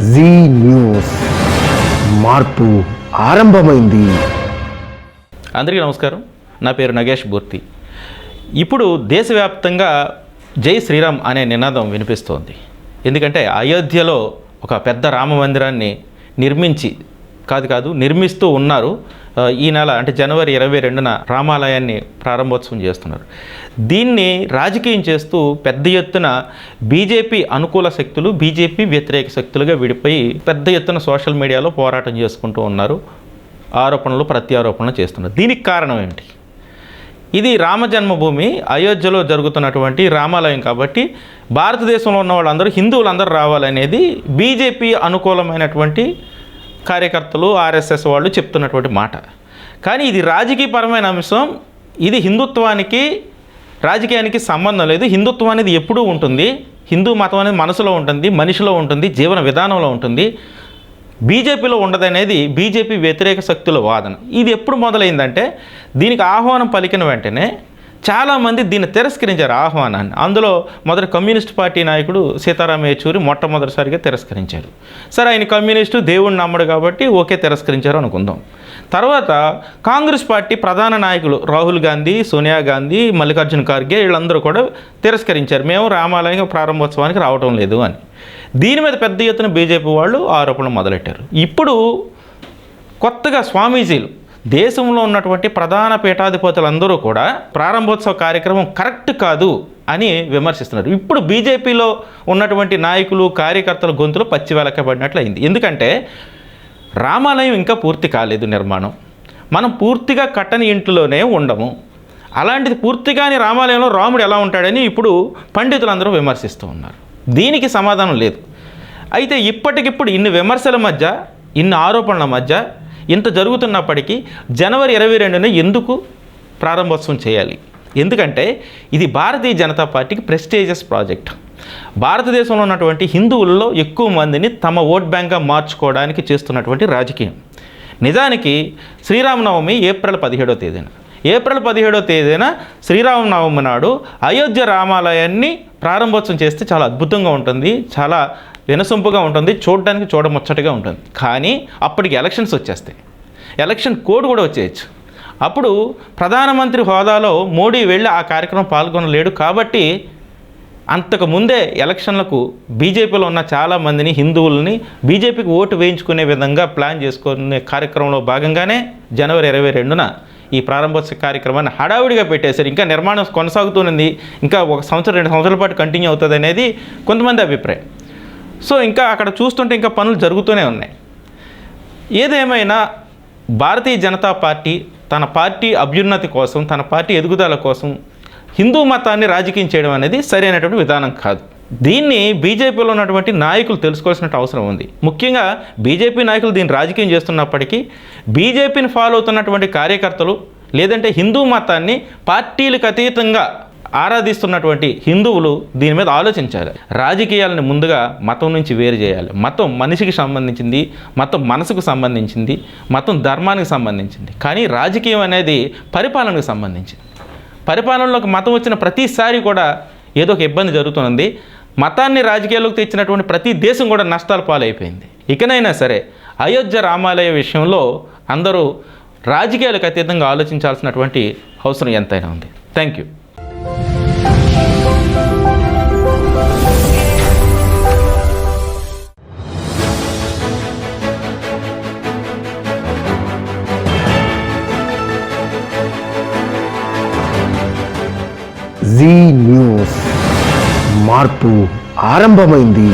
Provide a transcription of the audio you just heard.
G news మార్పు ఆరంభమైంది. అందరికీ నమస్కారం. నా పేరు నగేష్ బూర్తి. ఇప్పుడు దేశవ్యాప్తంగా జై శ్రీరామ్ అనే నినాదం వినిపిస్తోంది. ఎందుకంటే అయోధ్యలో ఒక పెద్ద రామ మందిరాన్ని నిర్మించి కాదు కాదు నిర్మిస్తూ ఉన్నారు. ఈ నెల అంటే జనవరి ఇరవై రెండున రామాలయాన్ని ప్రారంభోత్సవం చేస్తున్నారు. దీన్ని రాజకీయం చేస్తూ పెద్ద ఎత్తున బీజేపీ అనుకూల శక్తులు బీజేపీ వ్యతిరేక శక్తులుగా విడిపోయి పెద్ద ఎత్తున సోషల్ మీడియాలో పోరాటం చేసుకుంటూ ఉన్నారు. ఆరోపణలు ప్రత్యారోపణలు చేస్తున్నారు. దీనికి కారణం ఏంటి ఇది రామ జన్మభూమి అయోధ్యలో జరుగుతున్నటువంటి రామాలయం కాబట్టి భారతదేశంలో ఉన్న వాళ్ళందరూ హిందువులందరూ రావాలనేది బీజేపీ అనుకూలమైనటువంటి కార్యకర్తలు ఆర్ఎస్ఎస్ వాళ్ళు చెప్తున్నటువంటి మాట. కానీ ఇది రాజకీయపరమైన అంశం. ఇది హిందుత్వానికి రాజకీయానికి సంబంధం లేదు. హిందుత్వం అనేది ఎప్పుడూ ఉంటుంది. హిందూ మతం అనేది మనసులో ఉంటుంది మనిషిలో ఉంటుంది జీవన విధానంలో ఉంటుంది. బీజేపీలో ఉండదనేది బీజేపీ వ్యతిరేక శక్తుల వాదన. ఇది ఎప్పుడు మొదలైందంటే దీనికి ఆహ్వానం పలికిన వెంటనే చాలామంది దీన్ని తిరస్కరించారు ఆహ్వానాన్ని. అందులో మొదటి కమ్యూనిస్ట్ పార్టీ నాయకుడు సీతారాం యేచూరి మొట్టమొదటిసారిగా తిరస్కరించారు. సరే ఆయన కమ్యూనిస్టు దేవుణ్ణి నమ్మడు కాబట్టి ఓకే తిరస్కరించారు అనుకుందాం. తర్వాత కాంగ్రెస్ పార్టీ ప్రధాన నాయకులు రాహుల్ గాంధీ సోనియా గాంధీ మల్లికార్జున ఖార్గే వీళ్ళందరూ కూడా తిరస్కరించారు. మేము రామాలయం ప్రారంభోత్సవానికి రావటం లేదు అని. దీని మీద పెద్ద ఎత్తున బీజేపీ వాళ్ళు ఆరోపణలు మొదలెట్టారు. ఇప్పుడు కొత్తగా స్వామీజీలు దేశంలో ఉన్నటువంటి ప్రధాన పీఠాధిపతులందరూ కూడా ప్రారంభోత్సవ కార్యక్రమం కరెక్ట్ కాదు అని విమర్శిస్తున్నారు. ఇప్పుడు బీజేపీలో ఉన్నటువంటి నాయకులు కార్యకర్తల గొంతులు పచ్చి వెలకబడినట్లు అయింది ఎందుకంటే రామాలయం ఇంకా పూర్తి కాలేదు నిర్మాణం. మనం పూర్తిగా కట్టని ఇంట్లోనే ఉండము. అలాంటిది పూర్తిగాని రామాలయంలో రాముడు ఎలా ఉంటాడని ఇప్పుడు పండితులందరూ విమర్శిస్తూ ఉన్నారు. దీనికి సమాధానం లేదు. అయితే ఇప్పటికిప్పుడు ఇన్ని విమర్శల మధ్య ఇన్ని ఆరోపణల మధ్య ఇంత జరుగుతున్నప్పటికీ జనవరి ఇరవై రెండున ఎందుకు ప్రారంభోత్సవం చేయాలి? ఎందుకంటే ఇది భారతీయ జనతా పార్టీకి ప్రెస్టేజియస్ ప్రాజెక్ట్. భారతదేశంలో ఉన్నటువంటి హిందువుల్లో ఎక్కువ మందిని తమ ఓట్ బ్యాంక్గా మార్చుకోవడానికి చేస్తున్నటువంటి రాజకీయం. నిజానికి శ్రీరామనవమి ఏప్రిల్ పదిహేడో తేదీన. ఏప్రిల్ పదిహేడో తేదీన శ్రీరామనవమి నాడు అయోధ్య రామాలయాన్ని ప్రారంభోత్సవం చేస్తే చాలా అద్భుతంగా ఉంటుంది చాలా వినసొంపుగా ఉంటుంది చూడడానికి చూడముచ్చటగా ఉంటుంది. కానీ అప్పటికి ఎలక్షన్స్ వచ్చేస్తాయి. ఎలక్షన్ కోడ్ కూడా వచ్చేయచ్చు. అప్పుడు ప్రధానమంత్రి హోదాలో మోడీ వెళ్ళి ఆ కార్యక్రమం పాల్గొనలేడు కాబట్టి అంతకు ముందే ఎలక్షన్లకు బీజేపీలో ఉన్న చాలామందిని హిందువుల్ని బీజేపీకి ఓటు వేయించుకునే విధంగా ప్లాన్ చేసుకునే కార్యక్రమంలో భాగంగానే జనవరి ఇరవై రెండున ఈ ప్రారంభోత్సవ కార్యక్రమాన్ని హడావిడిగా పెట్టేశారు. ఇంకా నిర్మాణం కొనసాగుతున్నది ఇంకా ఒక సంవత్సరం రెండు సంవత్సరాల పాటు కంటిన్యూ అవుతుంది అనేది కొంతమంది అభిప్రాయం. సో ఇంకా అక్కడ చూస్తుంటే ఇంకా పనులు జరుగుతూనే ఉన్నాయి. ఏదేమైనా భారతీయ జనతా పార్టీ తన పార్టీ అభ్యున్నతి కోసం తన పార్టీ ఎదుగుదల కోసం హిందూ మతాన్ని రాజకీయం చేయడం అనేది సరైనటువంటి విధానం కాదు. దీన్ని బీజేపీలో ఉన్నటువంటి నాయకులు తెలుసుకోవాల్సిన అవసరం ఉంది. ముఖ్యంగా బీజేపీ నాయకులు దీన్ని రాజకీయం చేస్తున్నప్పటికీ బీజేపీని ఫాలో అవుతున్నటువంటి కార్యకర్తలు లేదంటే హిందూ మతాన్ని పార్టీలకు అతీతంగా ఆరాధిస్తున్నటువంటి హిందువులు దీని మీద ఆలోచించాలి. రాజకీయాలను ముందుగా మతం నుంచి వేరు చేయాలి. మతం మనిషికి సంబంధించింది మతం మనసుకు సంబంధించింది మతం ధర్మానికి సంబంధించింది. కానీ రాజకీయం అనేది పరిపాలనకు సంబంధించింది. పరిపాలనలోకి మతం వచ్చిన ప్రతిసారి కూడా ఏదో ఒక ఇబ్బంది జరుగుతుంది మతాన్ని రాజకీయాల్లోకి తెచ్చినటువంటి ప్రతి దేశం కూడా నష్టాల పాలైపోయింది. ఇకనైనా సరే అయోధ్య రామాలయ విషయంలో అందరూ రాజకీయాలకు అతీతంగా ఆలోచించాల్సినటువంటి అవసరం ఎంతైనా ఉంది. థ్యాంక్ యూ జీ న్యూస్ మార్పు ఆరంభమైంది.